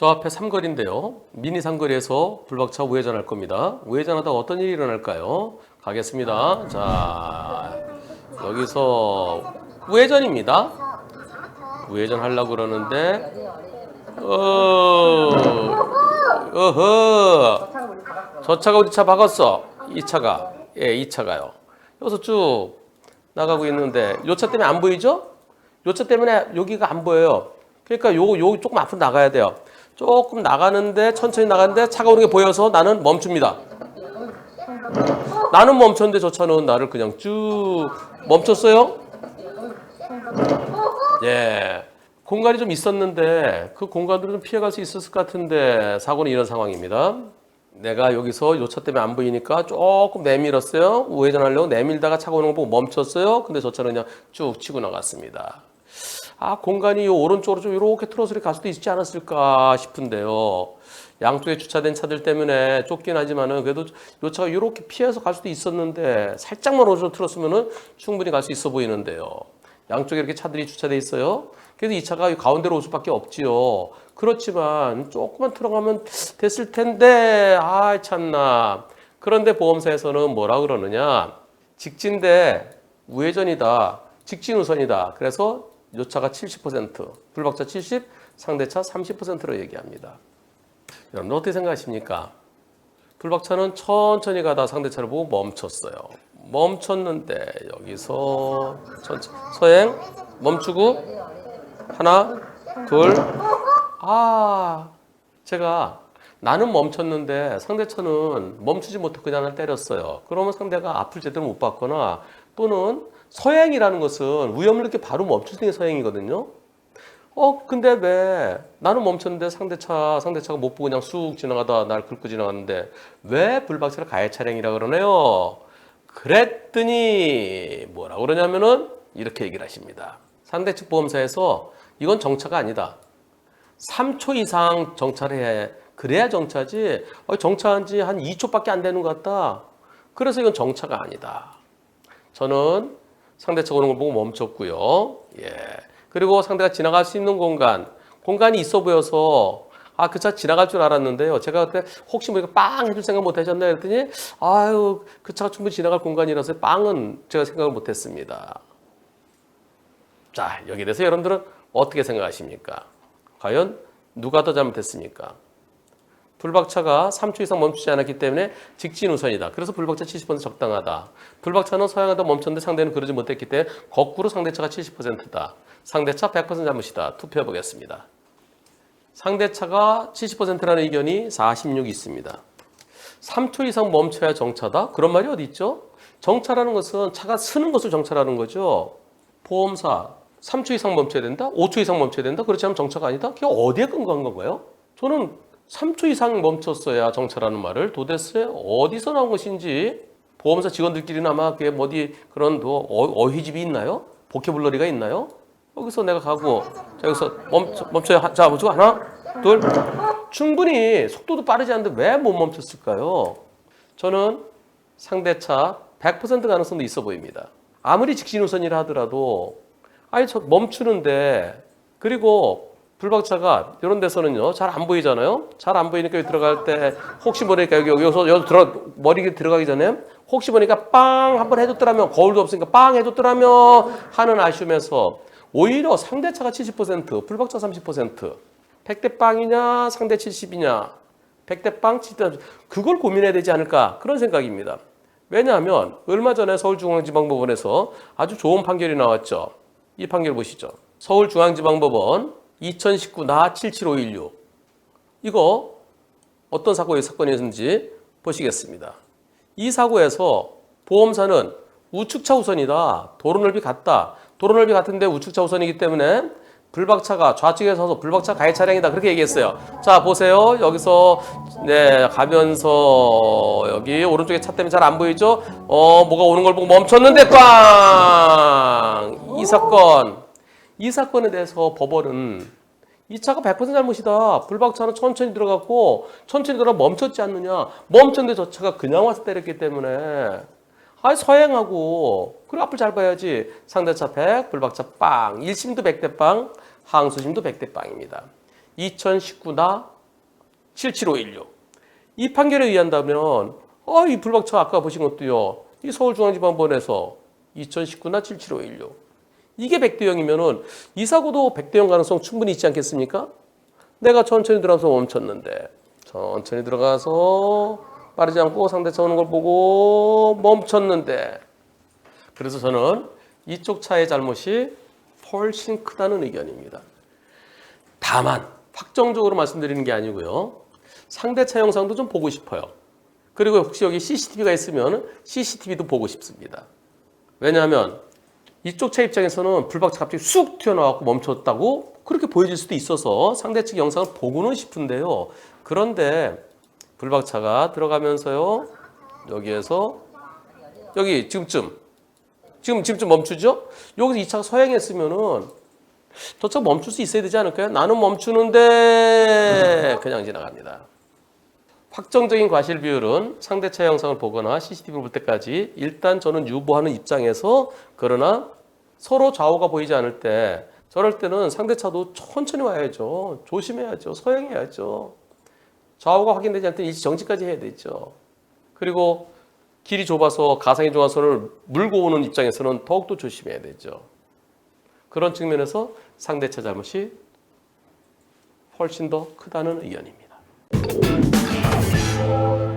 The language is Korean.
저 앞에 삼거리인데요. 미니 삼거리에서 불박차 우회전할 겁니다. 우회전하다가 어떤 일이 일어날까요? 가겠습니다. 자, 여기서 우회전입니다. 우회전 하려고 그러는데, 어, 어허, 저 차가 우리 차 박았어. 이 차가, 예, 이 차가요. 여기서 쭉 나가고 있는데, 요 차 때문에 안 보이죠? 요 차 때문에 여기가 안 보여요. 그러니까 요, 요 조금 앞으로 나가야 돼요. 조금 나가는데 천천히 나가는데 차가 오는 게 보여서 나는 멈춥니다. 나는 멈췄는데 저 차는 나를 그냥 쭉 멈췄어요. 예. 공간이 좀 있었는데 그 공간으로 좀 피해갈 수 있었을 것 같은데 사고는 이런 상황입니다. 내가 여기서 요차 때문에 안 보이니까 조금 내밀었어요. 우회전하려고 내밀다가 차가 오는 거 보고 멈췄어요. 근데 저 차는 그냥 쭉 치고 나갔습니다. 아, 공간이 요 오른쪽으로 좀 이렇게 트로슬이 갈 수도 있지 않았을까 싶은데요. 양쪽에 주차된 차들 때문에 좁긴 하지만은 그래도 요 차가 이렇게 피해서 갈 수도 있었는데 살짝만 오른쪽으로 틀었으면은 충분히 갈 수 있어 보이는데요. 양쪽에 이렇게 차들이 주차돼 있어요. 그래서 이 차가 가운데로 올 수밖에 없지요. 그렇지만 조금만 들어가면 됐을 텐데 아 참나. 그런데 보험사에서는 뭐라 그러느냐? 직진대 우회전이다. 직진 우선이다. 그래서 요 차가 70%, 불박차 70, 상대차 30%로 얘기합니다. 여러분 어떻게 생각하십니까? 불박차는 천천히 가다 상대차를 보고 멈췄어요. 멈췄는데 여기서 천천 서행 멈추고 하나 둘 아, 제가 나는 멈췄는데 상대차는 멈추지 못하고 그냥 날 때렸어요. 그러면 상대가 앞을 제대로 못 봤거나 또는 서행이라는 것은 위험을 느끼 바로 멈추는 게 서행이거든요. 어, 근데 왜 나는 멈췄는데 상대차, 상대차가 못 보고 그냥 쑥 지나가다 날 긁고 지나갔는데 왜 불박차를 가해 차량이라 그러네요. 그랬더니 뭐라 그러냐면은 이렇게 얘기를 하십니다. 상대 측 보험사에서 이건 정차가 아니다. 3초 이상 정차를 해. 그래야 정차지. 어, 정차한 지 한 2초밖에 안 되는 것 같다. 그래서 이건 정차가 아니다. 저는 상대차 오는 걸 보고 멈췄고요. 예. 그리고 상대가 지나갈 수 있는 공간, 공간이 있어 보여서 아, 그 차 지나갈 줄 알았는데요. 제가 그때 혹시 모르니까 빵 해줄 생각 못 하셨나 그랬더니 아유, 그 차가 충분히 지나갈 공간이라서 빵은 제가 생각을 못 했습니다. 자, 여기에 대해서 여러분들은 어떻게 생각하십니까? 과연 누가 더 잘못했습니까? 불박차가 3초 이상 멈추지 않았기 때문에 직진 우선이다. 그래서 불박차 70% 적당하다. 불박차는 서양하다 멈췄는데 상대는 그러지 못했기 때문에 거꾸로 상대차가 70%다. 상대차 100% 잘못이다. 투표해 보겠습니다. 상대차가 70%라는 의견이 46 있습니다. 3초 이상 멈춰야 정차다? 그런 말이 어디 있죠? 정차라는 것은 차가 쓰는 것을 정차라는 거죠. 보험사 3초 이상 멈춰야 된다? 5초 이상 멈춰야 된다? 그렇지 않으면 정차가 아니다? 그게 어디에 근거한 건가요? 저는 3초 이상 멈췄어야 정차라는 말을 도대체 어디서 나온 것인지 보험사 직원들끼리는 아마 그게 뭐 어디 그런 또 어- 어휘집이 있나요? 보케블러리가 있나요? 여기서 내가 가고 자, 여기서 멈춰, 멈춰요. 자, 멈추고 하나, 둘. 충분히 속도도 빠르지 않은데 왜 못 멈췄을까요? 저는 상대차 100% 가능성도 있어 보입니다. 아무리 직진 우선이라 하더라도 아니 저 멈추는데 그리고 불박차가 이런 데서는요 잘 안 보이잖아요. 잘 안 보이니까 여기 들어갈 때 혹시 모르니까 여기 여기서 여기 들어 머리 들어가기 전에 혹시 보니까 빵 한번 해줬더라면 거울도 없으니까 빵 해줬더라면 하는 아쉬움에서 오히려 상대차가 70% 불박차 30% 100대 빵이냐 상대 70이냐 100대 빵 70대 그걸 고민해야 되지 않을까 그런 생각입니다. 왜냐하면 얼마 전에 서울중앙지방법원에서 아주 좋은 판결이 나왔죠. 이 판결 보시죠. 서울중앙지방법원 2019 나 77516 이거 어떤 사고의 사건이었는지 보시겠습니다. 이 사고에서 보험사는 우측차 우선이다. 도로 넓이 같다. 도로 넓이 같은데 우측차 우선이기 때문에 불박차가 좌측에 서서 불박차 가해 차량이다. 그렇게 얘기했어요. 자, 보세요. 여기서 네, 가면서 여기 오른쪽에 차 때문에 잘 안 보이죠? 어, 뭐가 오는 걸 보고 멈췄는데 꽝! 이 사건. 이 사건에 대해서 법원은 이 차가 100% 잘못이다. 불박차는 천천히 들어갔고 천천히 들어가 멈췄지 않느냐. 멈췄는데 저 차가 그냥 와서 때렸기 때문에 아 서행하고 그리고 앞을 잘 봐야지. 상대차 100, 불박차 빵. 1심도 100대 빵, 항소심도 100대 빵입니다. 2019나 77516. 이 판결에 의한다면 어, 이 불박차 아까 보신 것도요. 이 서울중앙지방법원에서 2019나 77516. 이게 100대 0이면은 이 사고도 100대 0 가능성 충분히 있지 않겠습니까? 내가 천천히 들어가서 멈췄는데 천천히 들어가서 빠르지 않고 상대 차 오는 걸 보고 멈췄는데 그래서 저는 이쪽 차의 잘못이 훨씬 크다는 의견입니다. 다만 확정적으로 말씀드리는 게 아니고요. 상대 차 영상도 좀 보고 싶어요. 그리고 혹시 여기 CCTV가 있으면 CCTV도 보고 싶습니다. 왜냐하면 이쪽 차 입장에서는 불박차 갑자기 쑥 튀어나왔고 멈췄다고 그렇게 보여질 수도 있어서 상대 측 영상을 보고는 싶은데요. 그런데 불박차가 들어가면서요. 여기에서 여기 지금쯤 지금 지금쯤 멈추죠? 여기서 이 차가 서행했으면은 저차 멈출 수 있어야 되지 않을까요? 나는 멈추는데 그냥 지나갑니다. 확정적인 과실 비율은 상대차 영상을 보거나 CCTV를 볼 때까지 일단 저는 유보하는 입장에서 그러나 서로 좌우가 보이지 않을 때 저럴 때는 상대차도 천천히 와야죠. 조심해야죠. 서행해야죠. 좌우가 확인되지 않을 때 일시 정지까지 해야 되죠. 그리고 길이 좁아서 가상의 중앙선을 물고 오는 입장에서는 더욱더 조심해야 되죠. 그런 측면에서 상대차 잘못이 훨씬 더 크다는 의견입니다. Thank you.